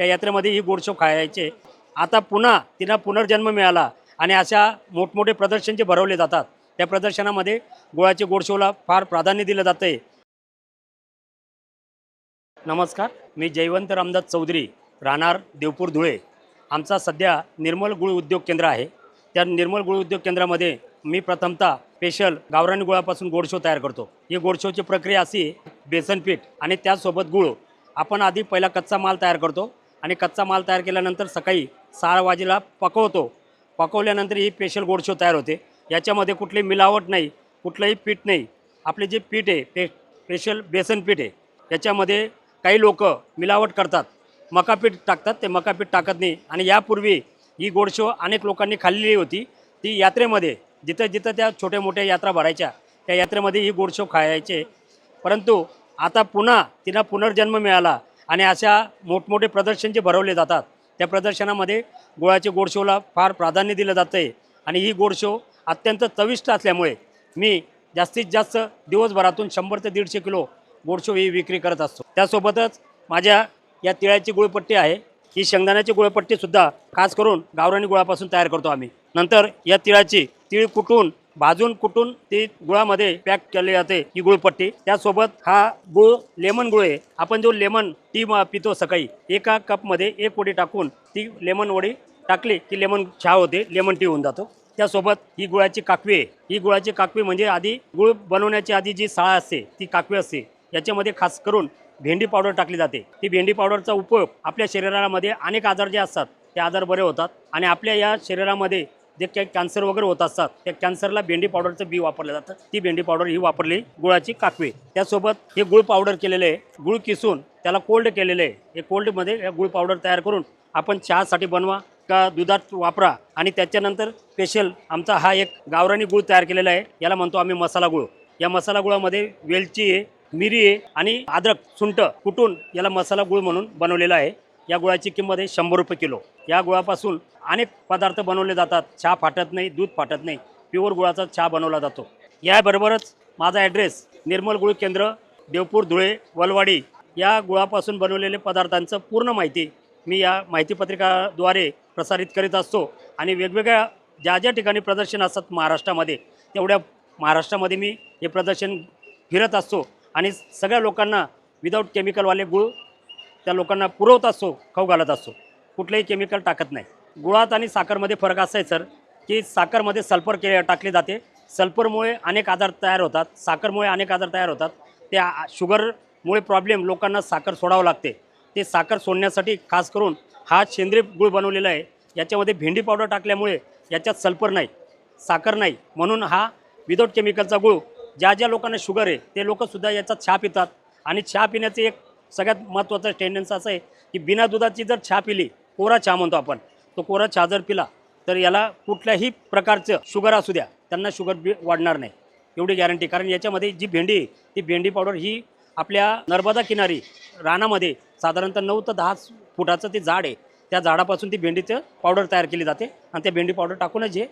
त्या यात्रेमध्ये ही गोडशो खायचे. आता पुन्हा तिला पुनर्जन्म मिळाला आणि अशा मोठमोठे प्रदर्शन जे भरवले जातात त्या प्रदर्शनामध्ये गुळाचे गोडशोला फार प्राधान्य दिलं जातं आहे नमस्कार मी जयवंत रामदास चौधरी राहणार देवपूर धुळे. आमचा सध्या निर्मल गुळ उद्योग केंद्र आहे. त्या निर्मल गुळ उद्योग केंद्रामध्ये मी प्रथमतः स्पेशल गावरानी गुळापासून गोडशो तयार करतो. ही गोडशोची प्रक्रिया अशी बेसन पीठ आणि त्याचसोबत गुळ. आपण आधी पहिला कच्चा माल तयार करतो. आणि कच्चा माल तयार केल्यानंतर सकाळी सहा वाजेला पकवतो. पकवल्यानंतर ही स्पेशल गोडशो तयार होते. याच्यामध्ये कुठली मिलावट नाही कुठलंही पीठ नाही. आपले जे पीठ आहे ते स्पेशल बेसन पीठ आहे याच्यामध्ये काही लोक मिलावट करतात. मका पीठ टाकतात ते मका पीठ टाकत नाही. आणि यापूर्वी ही गोडशो अनेक लोकांनी खाल्लेली होती. ती यात्रेमध्ये जिथं जिथं त्या छोट्या मोठ्या यात्रा भरायच्या त्या यात्रेमध्ये ही गोडशो खायचे. परंतु आता पुन्हा तिला पुनर्जन्म मिळाला. आणि अशा मोठमोठे प्रदर्शन जे भरवले जातात त्या प्रदर्शनामध्ये गुळाचे गोडशोला फार प्राधान्य दिलं जातं आहे आणि ही गोडशो अत्यंत चविष्ट असल्यामुळे मी जास्तीत जास्त दिवसभरातून शंभर ते दीडशे किलो गोडशो ही विक्री करत असतो. त्यासोबतच माझ्या या तिळाची गुळपट्टी आहे. ही शेंगदाण्याची गुळपट्टीसुद्धा खास करून गावरानी गुळापासून तयार करतो आम्ही. नंतर या तिळाची तिळ कुटून भाजून कुटून ती गुळामध्ये पॅक केली जाते ही गुळपट्टी. त्यासोबत हा गुळ लेमन गुळ आहे. आपण जो लेमन टी म- पितो सकाळी एका कपमध्ये एक वडी टाकून ती लेमन वडी टाकली की लेमन चहा होते लेमन टी होऊन जातो. त्यासोबत ही गुळाची काकवी आहे. ही गुळाची काकवी म्हणजे आधी गुळ बनवण्याची आधी जी साळ असते ती काकवी असते. याच्यामध्ये खास करून भेंडी पावडर टाकली जाते. ती भेंडी पावडरचा उपयोग आपल्या शरीरामध्ये अनेक आजार जे असतात ते आजार बरे होतात आणि आपल्या या शरीरामध्ये जे काही कॅन्सर वगैरे होत असतात त्या कॅन्सरला भेंडी पावडरचं बी वापरलं जातं. ती भेंडी पावडर ही वापरली गुळाची काकवी. त्यासोबत हे गुळ पावडर केलेले आहे गुळ किसून त्याला कोल्ड केलेलं आहे. हे कोल्डमध्ये गुळ पावडर तयार करून आपण चहासाठी बनवा का दुधात वापरा आणि त्याच्यानंतर स्पेशल आमचा हा एक गावरानी गुळ तयार केलेला आहे. याला म्हणतो आम्ही मसाला गुळ. या मसाला गुळामध्ये वेलची आहे मिरी आहे आणि अद्रक सुंट कुटून याला मसाला गुळ म्हणून बनवलेला आहे. या गुळाची किंमत आहे शंभर रुपये किलो. या गुळापासून अनेक पदार्थ बनवले जातात. चहा फाटत नाही दूध फाटत नाही. प्युअर गुळाचा चहा बनवला जातो. याबरोबरच माझा ॲड्रेस निर्मल गुळ केंद्र देवपूर धुळे वलवाडी या गुळापासून बनवलेले पदार्थांचं पूर्ण माहिती मी या माहितीपत्रिकाद्वारे प्रसारित करीत असतो आणि वेगवेगळ्या ज्या ज्या ठिकाणी प्रदर्शन असतात महाराष्ट्रामध्ये तेवढ्या महाराष्ट्रामध्ये मी हे प्रदर्शन फिरत असतो आणि सगळ्या लोकांना विदाऊट केमिकलवाले गुळ त्या लोकांना पुरवत असतो खाऊ घालत असतो कुठलंही केमिकल टाकत नाही. गुळात आणि साखरमध्ये फरक असा आहे सर की साखरमध्ये सल्फर के टाकले जाते. सल्फरमुळे अनेक आजार तयार होतात साखरमुळे अनेक आजार तयार होतात. त्या शुगरमुळे प्रॉब्लेम लोकांना साखर सोडावं लागते. ते साखर सोडण्यासाठी खास करून हा सेंद्रिय गुळ बनवलेला आहे. याच्यामध्ये भेंडी पावडर टाकल्यामुळे याच्यात सल्फर नाही साखर नाही. म्हणून हा विदाऊट केमिकलचा गुळ ज्या ज्या लोकांना शुगर आहे ते लोकंसुद्धा याचा चहा पितात आणि चहा पिण्याचे एक सगळ्यात महत्त्वाचं टेंडन्स असं आहे की बिना दुधाची जर चहा पिली कोरा चहा म्हणतो आपण तो कोरा चहा जर पिला तर याला कुठल्याही प्रकारचं शुगर असू द्या त्यांना शुगर बी वाढणार नाही. एवढी गॅरंटी कारण याच्यामध्ये जी भेंडी आहे ती भेंडी पावडर ही आपल्या नर्मदा किनारी रानामध्ये साधारणतः नऊ ते दहा फुटाचं ते झाड आहे त्या झाडापासून ती भेंडीचं पावडर तयार केली जाते आणि त्या भेंडी पावडर टाकूनच हे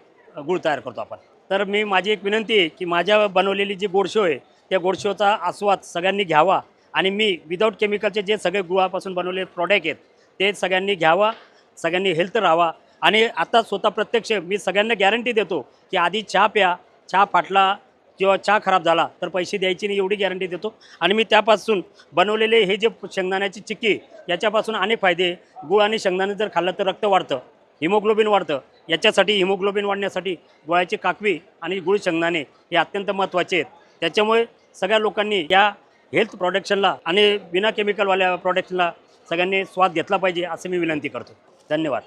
गुळ तयार करतो आपण. तर मी माझी एक विनंती आहे की माझ्या बनवलेली जी गोडशो आहे त्या गोडशोचा आस्वाद सगळ्यांनी घ्यावा. आणि मी विदाऊट केमिकलचे जे सगळे गुळापासून बनवलेले प्रॉडक्ट आहेत ते सगळ्यांनी घ्यावा सगळ्यांनी हेल्थ राहावा. आणि आता स्वतः प्रत्यक्ष मी सगळ्यांना गॅरंटी देतो की आधी चहा प्या चहा फाटला किंवा चहा खराब झाला तर पैसे द्यायची नाही एवढी गॅरंटी देतो. आणि मी त्यापासून बनवलेले हे जे शेंगदाण्याची चिक्की याच्यापासून अनेक फायदे गुळ आणि शेंगदाणे जर खाल्लं तर रक्त वाढतं हिमोग्लोबिन वाढतं. याच्यासाठी हिमोग्लोबिन वाढण्यासाठी गुळाची काकवी आणि गुळ शेंगदाणे हे अत्यंत महत्त्वाचे आहेत. त्याच्यामुळे सगळ्या लोकांनी या हेल्थ प्रोडक्शनला आणि बिना केमिकलवाल्या प्रोडक्शनला सगळ्यांनी स्वाद घेतला पाहिजे असं मी विनंती करतो. धन्यवाद.